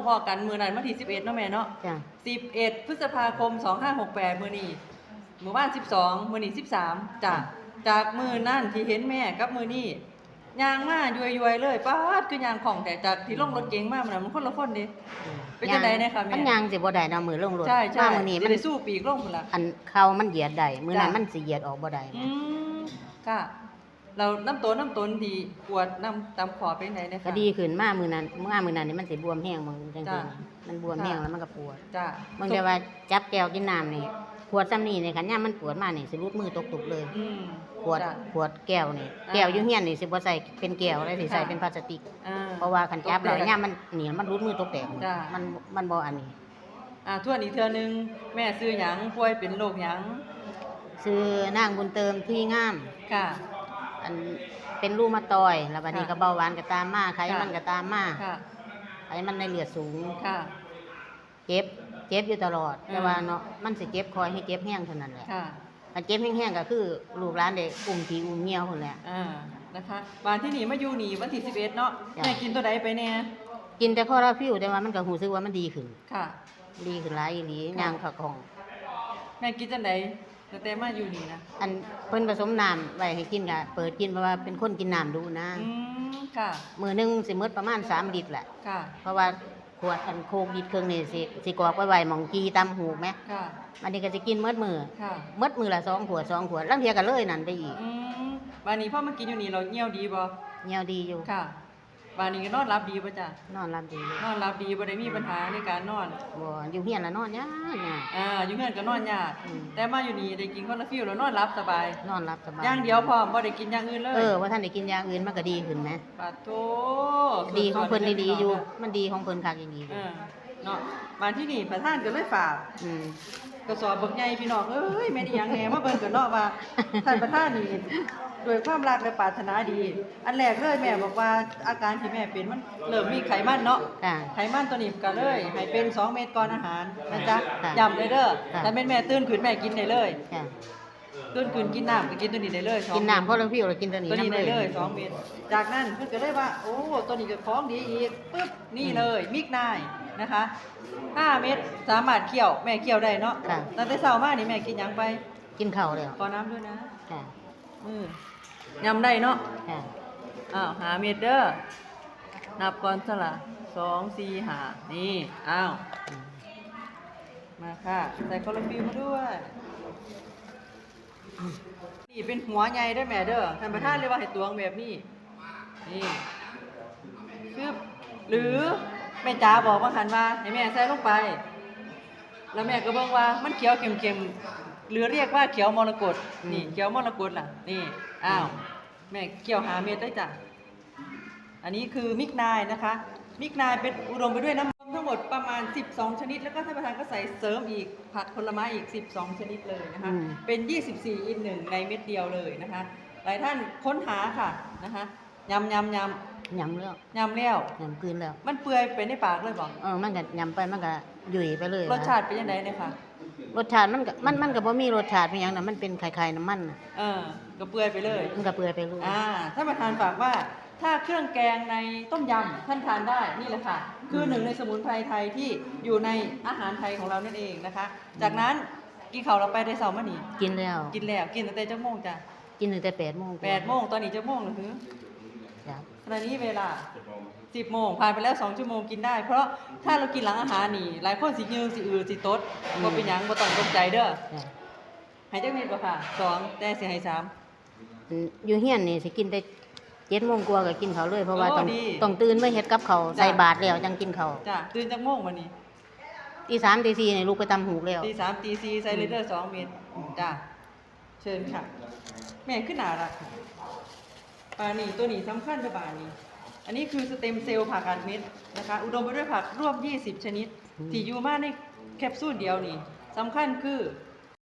จ้าเฮาพอกันมือนั้นวันที่11เนาะแม่เนาะจ้ะ11พฤษภาคม2568มื้อนี้หมู่บ้าน12มื้อนี้13จ้ะจากมือนั่นที่เห็นแม่กับมือนี้ยางมาย้วยๆเลยป๊าดคือยางของแต่จากที่ลงรถเก๋งมามันนะมันคนละคนเด้เป็นจังใดเนี่ยค่ะแม่ มันยางสิบ่ได้เนาะมือลงรถใช่ใช่มามื้อนี้สิมันได้สู้ปีกลงพุ่นล่ะอันเขามันเหยียดได้มื้อนั้นจ้ะ มันสิเหยียดออกบ่ได้อืมค่ะ เราน้ำตนน้ำตนดีปวดน้ำตามขอเป็นไหนเนี่ยก็ดีขึ้นมามื้อนั้นมามื้อนั้นนี่มันสิบวมแห้งมึงจังจ้ะซี่มันบวมแห้งแล้วมันก็ปวดจ้ามึงจะว่าจับแก้วกินน้ำนี่ปวดซ้ำนี่นี่คันยามมันปวดมานี่สิรุดมือตกตุบเลยอืมปวดจ้ะปวดแก้วนี่อ่าแก้วอยู่เฮียนนี่สิบ่ใส่เป็นแก้วเลยสิใส่ค่ะเป็นพลาสติก อ่าเพราะว่าคันจับแล้วตกแตกยามมันนี่มันรุดมือตกแตกจ้ะ มันมันบ่อันนี้ อ่าทวนอีกเทื่อนึงแม่ซื้อหยังป่วยเป็นโรคหยังซื้อนางบุญเติมที่งาม ค่ะ อันเป็นรูมาตอย แล้วบัดนี้ค่ะก็เบาหวานก็ตามมาไขมันค่ะก็ตามมาค่ะ ไขมันในเลือดสูงค่ะ เจ็บเจ็บอยู่ตลอดอืมแต่ว่าเนาะมันสิเจ็บคอยให้เจ็บแห้งเท่านั้นแหละค่ะถ้าเจ็บแห้งๆก็คือลูกหลานได้อุ้มผีอุ้มเมียวพุ่นแหละอ่านะคะวันที่หนีมาอยู่หนีวันที่11เนาะจ้ะแม่กินตัวใดไปแน่กินแต่ข้อราฟิวแต่ว่ามันก็รู้สึกว่ามันดีขึ้น ค่ะ ดีขึ้นหลายอีหลีค่ะย่างผักของ แม่กินจังได แต่แต่มาอยู่นี่นะอันเพิ่นผสมน้ำไว้ให้กินก็เปิดกินเพราะว่าเป็นคนกินน้ำดูนะ อืมค่ะ มื้อหนึงสิหมดประมาณ3ลิตรแหละ ค่ะ เพราะว่าขวดอันโคกลิตรครึ่งนี่สิสิกรอกไว้ไว้หม่องกีตำหูกไหมค่ะ มันนี่ก็สิกินเมดมือค่ะเมดมือละสองขวดสองขวดลังเทียก็เลยนั่นไปอีกอืมวันนี้พ่อมากินอยู่นี่เราเงี่ยวดีบ่เงียวดีอยู่ ค่ะ วันนี้ก็นอนรับดีป่ะจ้ะนอนรับดีอยู่นอนรับดีบ่ได้มีปัญหาในการนอนบ่อยู่เฮียนละนอนยากยากอ่าอยู่เฮือนก็นอนยากอืมแต่มาอยู่นี่ได้กินคอลาฟิลแล้วนอนรับสบาย นอนรับสบายอย่างเดียวพร้อมบ่ได้กินอย่างอื่นเลยเออว่าท่านได้กินยาอื่นมันก็ดีขึ้นไหมปาโตดีของเพิ่นดีๆอยู่มันดีของเพิ่นคักอย่างนี้เออ เนาะมาที่นี่ประธานก็เลยฝากอืม กระสอบบักใหญ่พี่น้องเอ้ยแม่นอีหยังแหน่มาเบิ่งกันเนาะว่าท่านประธานนี่ด้วยความรักและปรารถนาดี อันแรกเลยแม่บอกว่าอาการที่แม่เป็นมันเริ่มมีไขมันเนาะ ค่ะ ไขมันตัวนี้ก็เลยให้เป็น 2 เม็ดก่อนอาหารนะจ๊ะค่ะย้ำเลยเด้อค่ะ ถ้าเป็นแม่ตื่นขึ้นแม่กินได้เลย ค่ะตื่นขึ้นกินน้ำก็กินตัวนี้ได้เลยสองกินน้ำเพราะเราพี่เรากินตัวนี้ตัวนี้ำได้เลยสองเม็ดจากนั้นเพิ่นก็เลยว่า โอ้ตัวนี้ก็ของดีอีกปึ๊บนี่เลยมิกนาย นะคะ5เม็ดสามารถเคี่ยวแม่เคี่ยวได้เนาะค่ะ ตั้งแต่เช้ามานี่แม่กินหยังไปกินข้าวแล้วขอน้ำด้วยนะค่ะมือยำได้เนาะ ค่ะอ้าวหาเม็ดเด้อนับก่อนซะละสองสี่หานี่อ้าวอืมมาค่ะใส่คอลลาฟิลมาด้วยนี่เป็นหัวใหญ่ได้อแม่เด้อท่านประธานเรียกว่าให้ตวงแบบนี้นี่คือหรือ แม่จ๋าบอกว่าหันว่าให้แม่ใส่ลงไป แล้วแม่ก็บอกว่ามันเขียวเค็มๆหรือเรียกว่าเขียวมรกตนี่เขียวมรกตล่ะ นี่อ้าวแม่เกี่ยวหาเม็ดได้จ้ะอันนี้คือมิกนายนะคะ มิกนายเป็นอุดมไปด้วยน้ำมันทั้งหมดประมาณ 12 ชนิด แล้วก็ท่านประธานก็ใส่เสริมอีกผักผลไม้อีก 12 ชนิดเลยนะคะอืมเป็น 24 อินหนึ่งในเม็ดเดียวเลยนะคะ หลายท่านค้นหาค่ะนะคะยำยำย ยำแล้วำยำแล้วยำกลืนแล้ว มันเปื่อยไปในปากเลยบอกเออมันก็ยำไปมันก็ยุ่ยไปเลยรสชาติเป็นยังไงเนี่ยค่ะรสชาติมันก็มันมันก็บ่มีรสชาติเป็นหยังน่ะมันเป็นไข่ๆน้ำมันน่ะเออก็เปื่อยไปเลย มันก็เปื่อยไปเลยอ่าท่านประธานฝากว่าถ้าเครื่องแกงในต้มยำท่านทานได้นี่แหละค่ะ คือหนึ่งในสมุนไพรไทยที่อยู่ในอาหารไทยของเรานั่นเองนะคะ จากนั้นกินข้าวเราไปได้เสาร์มานี่กินแล้ว กินแล้วกินตั้งแต่จักโมงจ้ะกินตั้งแต่8โมงแปดโมงตอนนี้จักโมงหรือ จ้ะขณะนี้เวลาสิบโมงผ่านไปแล้วสองชั่วโมงกินได้ เพราะถ้าเรากินหลังอาหารนี่ หลายคนสิยืนสิอือสิตดก็เป็นหยังบ่ต้องตกใจเด้อจ้ะให้จักเม็ดบ่ค่ะสองแต่สิให้สาม อืมอยู่เฮียนนี่สิกินแต่7โมงกว่าก็กินข้าวเลยเพราะว่าโอ้ต้องดีต้องตื่นมาเฮ็ดกับข้าวใส่บาตรแล้วจังกินข้าวจ้ะตื่นจักโมงวันนี้ตีสามตีสี่นี่ลูกไปตำหูกแล้ว ตีสามตีสี่ใส่เลเดอร์สองเม็ดจ้ะเชิญค่ะ แม่ขึ้นหนาละ ปานี่ตัวนี้สำคัญจะบานี่อันนี้คือสเต็มเซลล์ผักอัดเม็ดนะคะ อุดมไปด้วยผักรวม 20 ชนิด ที่อยู่มาในแคปซูลเดียวนี่สำคัญคือ